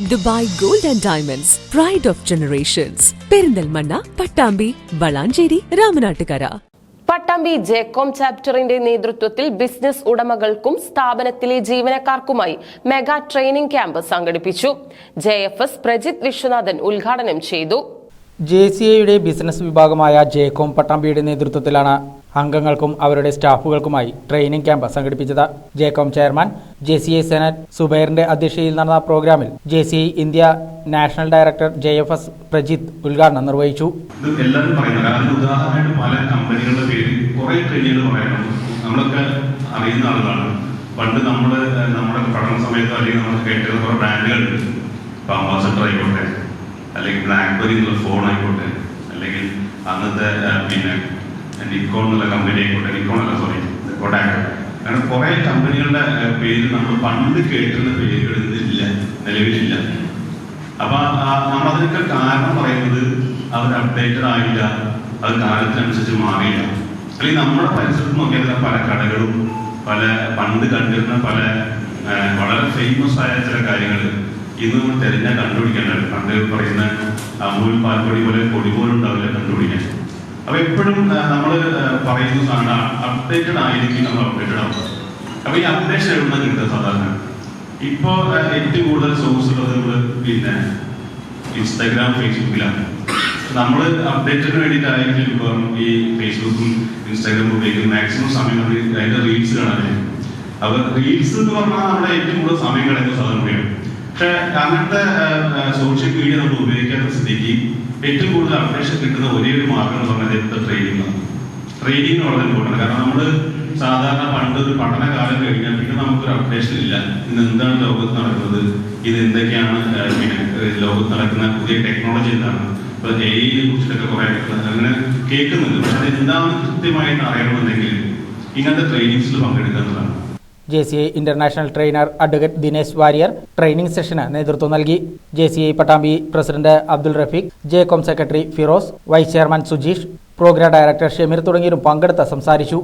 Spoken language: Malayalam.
Dubai gold and diamonds pride of generations Perinthalmanna Pattambi Valanchery Ramanattukara. Pattambi JCOM ചാപ്റ്ററിന്റെ നേതൃത്വത്തിൽ ബിസിനസ് ഉടമകൾക്കും സ്ഥാപനത്തിലെ ജീവനക്കാർക്കുമായി മെഗാ ട്രെയിനിംഗ് ക്യാമ്പ് സംഘടിപ്പിച്ചു. J F S Prajith Viswanathan ഉദ്ഘാടനം ചെയ്തു. ജെ സി എയുടെ ബിസിനസ് വിഭാഗമായ ജേക്കോം പട്ടാമ്പിയുടെ നേതൃത്വത്തിലാണ് അംഗങ്ങൾക്കും അവരുടെ സ്റ്റാഫുകൾക്കുമായി ട്രെയിനിംഗ് ക്യാമ്പ് സംഘടിപ്പിച്ചത് JCOM chairman J C I senate സുബൈറിന്റെ അധ്യക്ഷതയിൽ നടന്ന പ്രോഗ്രാമിൽ J C I India national director J F S Prajith ഉദ്ഘാടനം നിർവഹിച്ചു. എല്ലാവരും പറയുന്നത് കാരണം ഉദാഹരണമായിട്ട് പല കമ്പനികളുടെ പേര് കുറെ ട്രെയിനികൾ പറയണം നമ്മളൊക്കെ പണ്ട് നമ്മൾ നമ്മുടെ പഠന സമയത്ത് അല്ലെങ്കിൽ നമ്മൾ കേട്ടിരുന്ന കുറെ ബ്രാൻഡുകളുണ്ട് ഇപ്പൊ അംബാസഡർ ആയിക്കോട്ടെ അല്ലെങ്കിൽ ബ്ലാക്ക്ബെറി എന്നുള്ള ഫോൺ ആയിക്കോട്ടെ അല്ലെങ്കിൽ അന്നത്തെ പിന്നെ നിക്കോൺ എന്നുള്ള കമ്പനി ആയിക്കോട്ടെ നിക്കോൺ അല്ല സോറി കൊടാക് കാരണം കുറെ കമ്പനികളുടെ പേര് നമ്മൾ പണ്ട് കേട്ടിരുന്ന പേരുകൾ ഇതില്ല നിലവിലില്ല. അപ്പൊ നമ്മളതിനൊക്കെ കാരണം പറയുന്നത് അവർ അപ്ഡേറ്റഡ് ആയില്ല അത് കാലത്തിനനുസരിച്ച് മാറിയില്ല. അല്ലെങ്കിൽ നമ്മുടെ പരിസരത്ത് നോക്കിയാൽ പല കടകളും പല പണ്ട് കണ്ടിരുന്ന പല വളരെ ഫേമസ് ആയ ചില കാര്യങ്ങൾ ഇന്ന് നമ്മൾ തിരഞ്ഞാൽ കണ്ടുപിടിക്കേണ്ടത് പണ്ട് പറയുന്ന അമൂൽ പാൽപ്പൊടി പോലെ പൊടി പോലും ഉണ്ടാവില്ല കണ്ടുപിടിക്കാൻ. അപ്പൊ എപ്പോഴും നമ്മൾ പറയുന്ന സാധനം അപ്ഡേറ്റഡ് ആയിരിക്കും നമ്മൾ അപ്ഡേറ്റഡ് ആവുക. അപ്പൊ ഈ അപ്ഡേഷൻ എവിടെ കിട്ടുക സാധാരണ. ഇപ്പോ ഏറ്റവും കൂടുതൽ സോഴ്സ് ഉള്ളത് നമ്മൾ പിന്നെ ഇൻസ്റ്റാഗ്രാം ഫേസ്ബുക്കിലാണ് നമ്മൾ അപ്ഡേറ്റിന് വേണ്ടിയിട്ടായിരിക്കും ഇപ്പം ഈ ഫേസ്ബുക്കും ഇൻസ്റ്റാഗ്രാമും ഉപയോഗിക്കുന്നത്. മാക്സിമം സമയം അതിന്റെ റീൽസ് കാണാനായിരിക്കും അപ്പൊ റീൽസ് എന്ന് പറഞ്ഞാൽ നമ്മുടെ ഏറ്റവും കൂടുതൽ സമയം കളയുന്ന സാധനമാണ് പക്ഷെ അങ്ങനത്തെ സോഷ്യൽ മീഡിയ നമ്മൾ ഉപയോഗിക്കാത്ത സ്ഥിതിക്ക് ഏറ്റവും കൂടുതൽ അപ്ഡേഷൻ കിട്ടുന്ന ഒരേ ഒരു മാർഗം എന്ന് പറഞ്ഞാൽ ഇന്നത്തെ ട്രെയിനിങ് ആണ്. ട്രെയിനിങ് വളരെ ഇമ്പോർട്ടന്റ് കാരണം നമ്മൾ സാധാരണ പണ്ട് ഒരു പഠനകാലം കഴിഞ്ഞാൽ പിന്നെ നമുക്കൊരു അപ്ഡേഷൻ ഇല്ല. ഇന്ന് എന്താണ് ലോകത്ത് നടക്കുന്നത്? ഇത് എന്തൊക്കെയാണ് പിന്നെ ലോകത്ത് നടക്കുന്ന പുതിയ ടെക്നോളജി എന്താണ്? ഇപ്പൊ എ കുറിച്ചിട്ടൊക്കെ കുറെ അങ്ങനെ കേൾക്കുന്നുണ്ട്. പക്ഷെ അത് എന്താണെന്ന് കൃത്യമായിട്ട് അറിയണമെന്നുണ്ടെങ്കിൽ ഇങ്ങനത്തെ ട്രെയിനിങ്സിൽ പങ്കെടുക്കുക എന്നുള്ളതാണ്. J C I international trainer advocate Dinesh Warrier training സെഷന് നേതൃത്വം നൽകി. J C I Pattambi president Abdul Rafeeq J com secretary Firoz vice chairman Sujeesh program director Shemeer തുടങ്ങിയവരും പങ്കെടുത്ത് സംസാരിച്ചു.